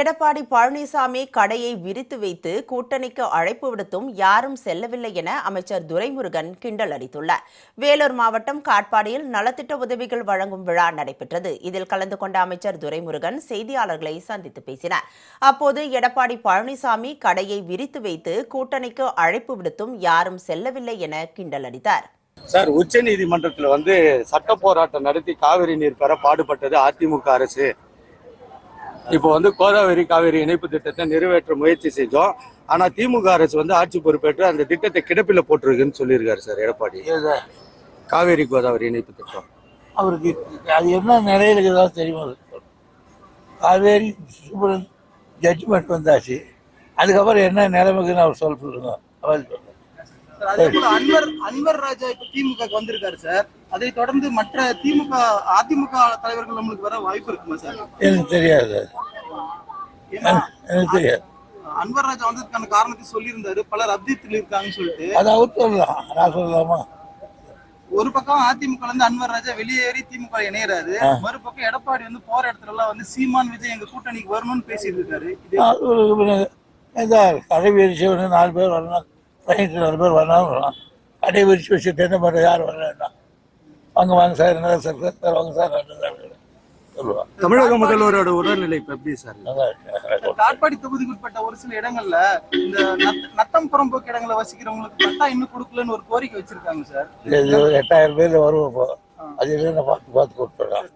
எடப்பாடி பழனிசாமி கடையை விரித்து வைத்து கூட்டணிக்கு அழைப்பு விடுத்தும் யாரும் செல்லவில்லை என அமைச்சர் துரைமுருகன் கிண்டல் அடித்துள்ளார். வேலூர் மாவட்டம் காட்பாடியில் நலத்திட்ட உதவிகள் வழங்கும் விழா நடைபெற்றது. இதில் கலந்து கொண்ட அமைச்சர் துரைமுருகன் செய்தியாளர்களை சந்தித்து பேசினார். அப்போது எடப்பாடி பழனிசாமி கடையை விரித்து வைத்து கூட்டணிக்கு அழைப்பு விடுத்தும் யாரும் செல்லவில்லை என கிண்டல் அடித்தார். சார் உச்ச நீதிமன்றத்தில் வந்து சட்ட போராட்டம் நடத்தி காவிரி நீர் பெற பாடுபட்டது அதிமுக அரசு. இப்போ வந்து கோதாவரி காவிரி இணைப்பு திட்டத்தை நிறைவேற்ற முயற்சி செஞ்சோம். ஆனா திமுக அரசு வந்து ஆட்சி பொறுப்பேற்று அந்த திட்டத்தை கிடப்பில போட்டிருக்குன்னு சொல்லியிருக்காரு சார் எடப்பாடி. காவேரி கோதாவரி இணைப்பு திட்டம். அவருக்கு அது என்ன நிலையில இருக்குதோ தெரியுமா? காவேரி சுப்ரீம் ஜட்ஜ்மெண்ட் வந்தாச்சு. அதுக்கப்புறம் என்ன நிலைமைக்குன்னு அவர் சொல்ல சொல்லுங்க அன்வர் அன்வர் ராஜா இப்ப திமுக க்கு வந்திருக்காரு சார். அதை தொடர்ந்து மற்ற திமுக அதிமுக தலைவர்கள் நம்மளுக்கு வர வாய்ப்பு இருக்குமா சார்? எனக்கு தெரியாது. எனக்கு தெரியாது. அன்வர் ராஜா வந்ததுக்கான காரணத்தை சொல்லியிருந்தாரு. பலர் அப்தீத்தில் இருக்காங்கன்னு சொல்லிட்டு. அது அவர் சொல்லலாம் நான் சொல்லலாமா? ஒரு பக்கம் அதிமுக இருந்து அன்வர் ராஜா வெளியேறி திமுக இணையறாரு. மறுபக்கம் எடப்பாடி வந்து போற இடத்துல எல்லாம் வந்து சீமான் விஜய் எங்க கூட்டணிக்கு வரணும்னு பேசிட்டு இருக்காரு. இது கடை விரிச்சு ஒன்று நாலு பேர் வரலாம் பையனுக்கு நாலு பேர் வரலாம் வரலாம் கடை விரிச்சு வச்சுட்டு என்ன பண்ணுறது யார் வர வேண்டாம் வாங்க வாங்க சார் என்ன சார் சார் வாங்க சார் நல்லது சார் சொல்லுவாங்க தமிழக முதல்வரோட உடல்நிலை இப்ப எப்படி சார்? காட்பாடி தொகுதிக்கு உட்பட்ட ஒரு சில இடங்கள்ல இந்த நத்த- நத்தம் புறம்போக்கு இடங்களை வசிக்கிறவங்களுக்கு பட்டா இன்னும் கொடுக்கலன்னு ஒரு கோரிக்கை வச்சிருக்காங்க சார். எட்டாயிரம் பேர் வருவோம் இப்போ. அது இல்லைன்னு பார்த்து பார்த்து கொடுத்துட்றோம்